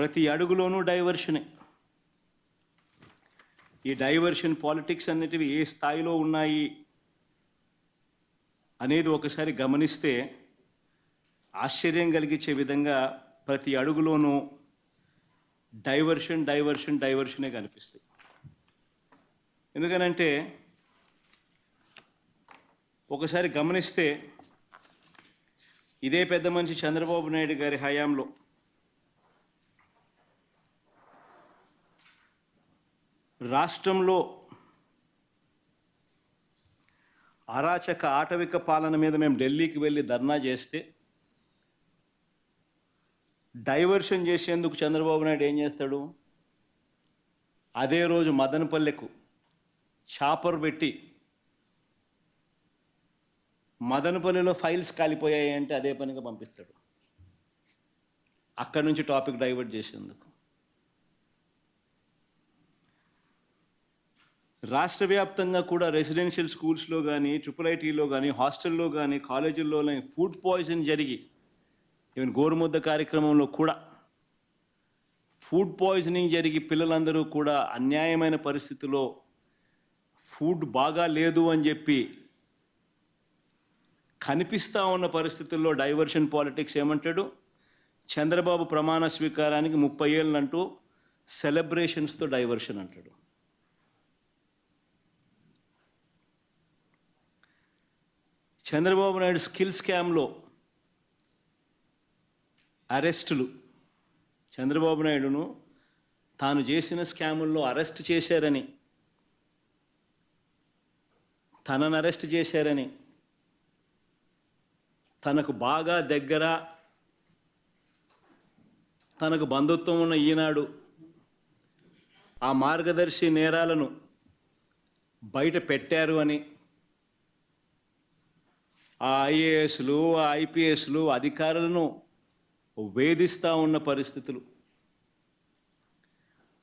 ప్రతి అడుగులోనూ డైవర్షనే. ఈ డైవర్షన్ పాలిటిక్స్ అనేటివి ఏ స్థాయిలో ఉన్నాయి అనేది ఒకసారి గమనిస్తే ఆశ్చర్యం కలిగించే విధంగా ప్రతి అడుగులోనూ డైవర్షన్ డైవర్షన్ డైవర్షనే కనిపిస్తాయి. ఎందుకనంటే ఒకసారి గమనిస్తే ఇదే పెద్ద మనిషి చంద్రబాబు నాయుడు గారి హయాంలో రాష్ట్రంలో అరాచక ఆటవిక పాలన మీద మేము ఢిల్లీకి వెళ్ళి ధర్నా చేస్తే డైవర్షన్ చేసేందుకు చంద్రబాబు నాయుడు ఏం చేస్తాడు? అదే రోజు మదనపల్లెకు చాపర్ పెట్టి మదనపల్లిలో ఫైల్స్ కాలిపోయాయి అంటే అదే పనిగా పంపిస్తాడు. అక్కడి నుంచి టాపిక్ డైవర్ట్ చేసేందుకు. రాష్ట్ర వ్యాప్తంగా కూడా రెసిడెన్షియల్ స్కూల్స్లో కానీ ట్రిపుల్ ఐటీలో కానీ హాస్టల్లో కానీ కాలేజీల్లో కానీ ఫుడ్ పాయిజన్ జరిగి ఈవెన్ గోరుముద్ద కార్యక్రమంలో కూడా ఫుడ్ పాయిజనింగ్ జరిగి పిల్లలందరూ కూడా అన్యాయమైన పరిస్థితిలో ఫుడ్ బాగా లేదు అని చెప్పి కనిపిస్తూ ఉన్న పరిస్థితుల్లో డైవర్షన్ పాలిటిక్స్ ఏమంటాడు? చంద్రబాబు ప్రమాణ స్వీకారానికి ముప్పై ఏళ్ళంటూ సెలబ్రేషన్స్తో డైవర్షన్ అంటాడు. చంద్రబాబు నాయుడు స్కిల్ స్కామ్లో అరెస్టులు. చంద్రబాబు నాయుడును తాను చేసిన స్కాముల్లో అరెస్ట్ చేశారని. తనను అరెస్ట్ చేశారని. తనకు బాగా దగ్గర తనకు బంధుత్వం ఉన్న ఈనాడు ఆ మార్గదర్శి నేరాలను బయట పెట్టారు అని ఆ ఐఏఎస్లు ఆ ఐపీఎస్లు అధికారులను వేధిస్తూ ఉన్న పరిస్థితులు.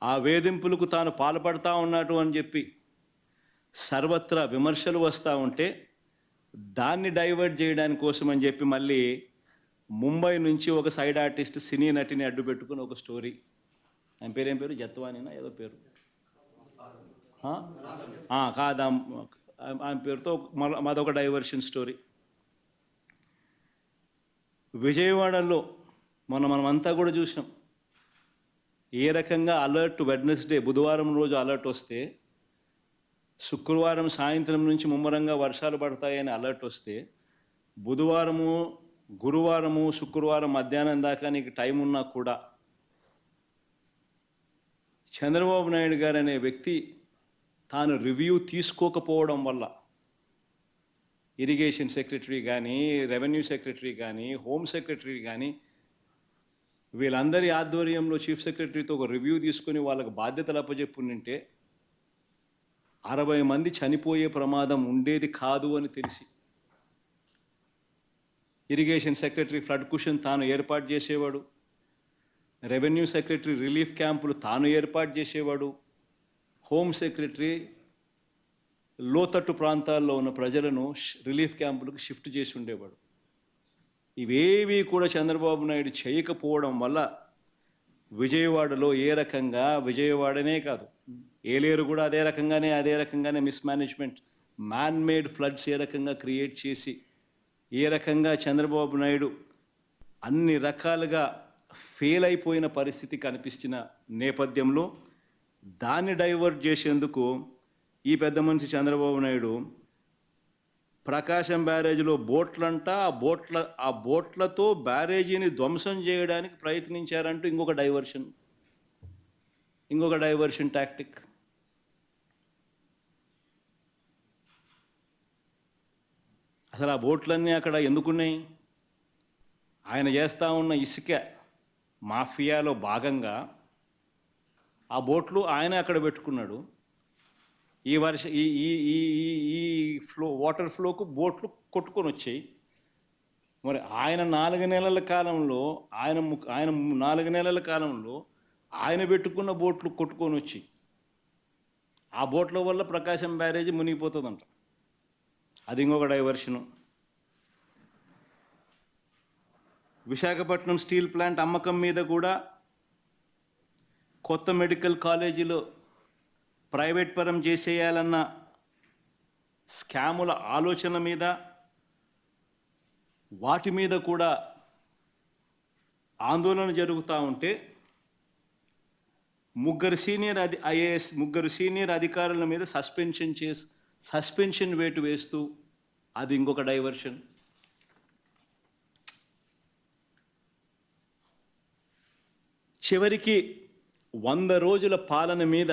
ఆ వేధింపులకు తాను పాల్పడతా ఉన్నాడు అని చెప్పి సర్వత్రా విమర్శలు వస్తూ ఉంటే దాన్ని డైవర్ట్ చేయడానికి కోసం అని చెప్పి మళ్ళీ ముంబై నుంచి ఒక సైడ్ ఆర్టిస్ట్ సినీ నటిని అడ్డు పెట్టుకుని ఒక స్టోరీ. ఆయన పేరు ఏం పేరు? జత్వానినా? ఏదో పేరు. కాదా ఆయన పేరుతో మరొక డైవర్షన్ స్టోరీ. విజయవాడలో మొన్న మనమంతా కూడా చూసాం ఏ రకంగా అలర్ట్ వెడ్నెస్డే బుధవారం రోజు అలర్ట్ వస్తే శుక్రవారం సాయంత్రం నుంచి ముమ్మరంగా వర్షాలు పడతాయని అలర్ట్ వస్తే బుధవారము గురువారము శుక్రవారం మధ్యాహ్నం దాకా నీకు టైం ఉన్నా కూడా చంద్రబాబు నాయుడు గారు అనే వ్యక్తి తాను రివ్యూ తీసుకోకపోవడం వల్ల ఇరిగేషన్ సెక్రటరీ కానీ రెవెన్యూ సెక్రటరీ కానీ హోమ్ సెక్రటరీ కానీ వీళ్ళందరి ఆధ్వర్యంలో చీఫ్ సెక్రటరీతో ఒక రివ్యూ తీసుకొని వాళ్ళకి బాధ్యతలు అప్పచెప్పుంటే అరవై మంది చనిపోయే ప్రమాదం ఉండేది కాదు అని తెలిసి ఇరిగేషన్ సెక్రటరీ ఫ్లడ్ కుషన్ తాను ఏర్పాటు చేసేవాడు రెవెన్యూ సెక్రటరీ రిలీఫ్ క్యాంపులు తాను ఏర్పాటు చేసేవాడు హోమ్ సెక్రటరీ లోతట్టు ప్రాంతాల్లో ఉన్న ప్రజలను రిలీఫ్ క్యాంపులకు షిఫ్ట్ చేసి ఉండేవాడు. ఇవేవి కూడా చంద్రబాబు నాయుడు చేయకపోవడం వల్ల విజయవాడలో ఏ రకంగా విజయవాడనే కాదు ఏలేరు కూడా అదే రకంగానే అదే రకంగానే మిస్మేనేజ్మెంట్ మ్యాన్ మేడ్ ఫ్లడ్స్ ఏ రకంగా క్రియేట్ చేసి ఏ రకంగా చంద్రబాబు నాయుడు అన్ని రకాలుగా ఫెయిల్ అయిపోయిన పరిస్థితి కనిపించిన నేపథ్యంలో దాన్ని డైవర్ట్ చేసేందుకు ఈ పెద్ద మనిషి చంద్రబాబు నాయుడు ప్రకాశం బ్యారేజ్లో బోట్లంట ఆ బోట్ల ఆ బోట్లతో బ్యారేజీని ధ్వంసం చేయడానికి ప్రయత్నించారంటూ ఇంకొక డైవర్షన్. ఇంకొక డైవర్షన్ టాక్టిక్. అసలు ఆ బోట్లన్నీ అక్కడ ఎందుకున్నాయి? ఆయన చేస్తూ ఉన్న ఇసుక మాఫియాలో భాగంగా ఆ బోట్లు ఆయన అక్కడ పెట్టుకున్నాడు. ఈ వర్ష ఈ ఈ ఈ ఈ- ఈ ఫ్లో వాటర్ ఫ్లోకు బోట్లు కొట్టుకొని వచ్చాయి మరి ఆయన నాలుగు నెలల కాలంలో ఆయన ము- ఆయన నాలుగు నెలల కాలంలో ఆయన పెట్టుకున్న బోట్లు కొట్టుకొని వచ్చి ఆ బోట్ల వల్ల ప్రకాశం బ్యారేజీ మునిగిపోతుందంట. అది ఇంకొక డైవర్షను. విశాఖపట్నం స్టీల్ ప్లాంట్ అమ్మకం మీద కూడా కొత్త మెడికల్ కాలేజీలో ప్రైవేట్ పరం చేసేయాలన్న స్కాముల ఆలోచన మీద వాటి మీద కూడా ఆందోళన జరుగుతూ ఉంటే ముగ్గురు సీనియర్ అధి ఐఏఎస్ ముగ్గురు సీనియర్ అధికారుల మీద సస్పెన్షన్ చేసి సస్పెన్షన్ వేటు వేస్తూ అది ఇంకొక డైవర్షన్. చివరికి వంద రోజుల పాలన మీద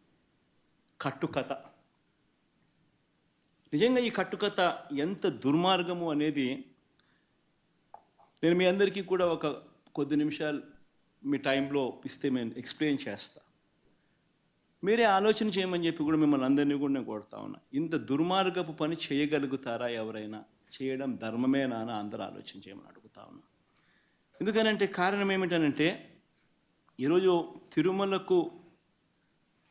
కట్టుకథ. నిజంగా ఈ కట్టుకథ ఎంత దుర్మార్గము అనేది నేను మీ అందరికీ కూడా ఒక కొద్ది నిమిషాలు మీ టైంలో ఇస్తే నేను ఎక్స్ప్లెయిన్ చేస్తా. మీరే ఆలోచన చేయమని చెప్పి కూడా మిమ్మల్ని అందరినీ కూడా నేను కొడతా ఉన్నా. ఇంత దుర్మార్గపు పని చేయగలుగుతారా ఎవరైనా? చేయడం ధర్మమేనా అని అందరూ ఆలోచన చేయమని అడుగుతా ఉన్నా. ఎందుకనంటే కారణం ఏమిటనంటే ఈరోజు తిరుమలకు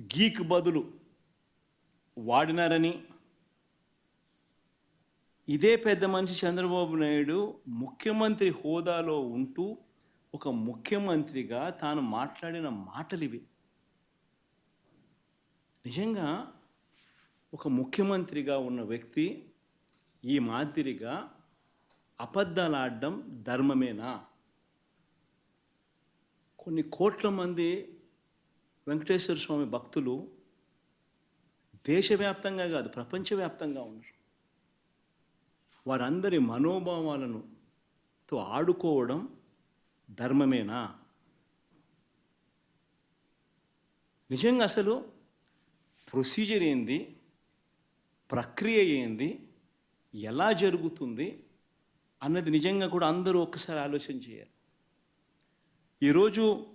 గీక్ బదులు వాడినారని. ఇదే పెద్ద మనిషి చంద్రబాబు నాయుడు ముఖ్యమంత్రి హోదాలో ఉంటూ ఒక ముఖ్యమంత్రిగా తాను మాట్లాడిన మాటలు ఇవి నిజంగా ఒక ముఖ్యమంత్రిగా ఉన్న వ్యక్తి ఈ మాదిరిగా అబద్ధాలు ఆడడం ధర్మమేనా? కొన్ని కోట్ల మంది వెంకటేశ్వర స్వామి భక్తులు దేశవ్యాప్తంగా కాదు ప్రపంచవ్యాప్తంగా ఉన్నారు వారందరి మనోభావాలను తో ఆడుకోవడం ధర్మమేనా? నిజంగా అసలు ప్రొసీజర్ ఏంది? ప్రక్రియ ఏంది? ఎలా జరుగుతుంది? అన్నది నిజంగా కూడా అందరూ ఒక్కసారి ఆలోచన చేయాలి. ఈరోజు